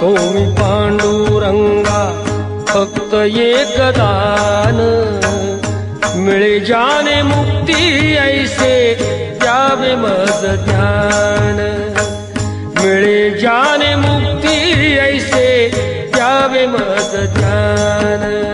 तो मी पांडुरंगा फक्त एक दान. मिळे जाने मुक्ती ऐसे द्यावे मज ध्यान मिळे जाने मुक्ती ऐसे द्यावे मज ध्यान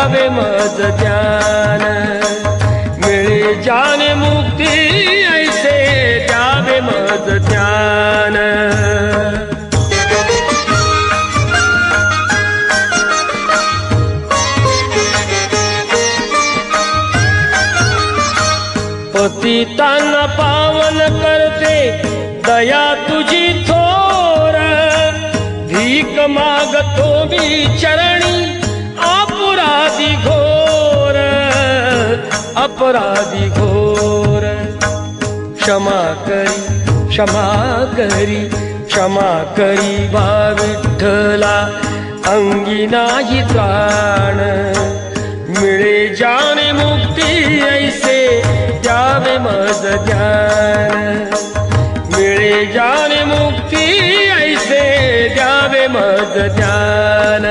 द्यावे मज ज्ञान। मिळे जाने मुक्ती ऐसे द्यावे मज ज्ञान। पतितांना पावन करते, दया तुझी थोर। भीक मागतो मी चरणी अपराधी घोर अपराधी घोर। क्षमा करी क्षमा करी क्षमा करी बा विठ्ठला, अंगी नाही त्राण मिळे जाने मुक्ती ऐसे द्यावे मज ज्ञान। मिळे जाने मुक्ती ऐसे द्यावे मज ज्ञान।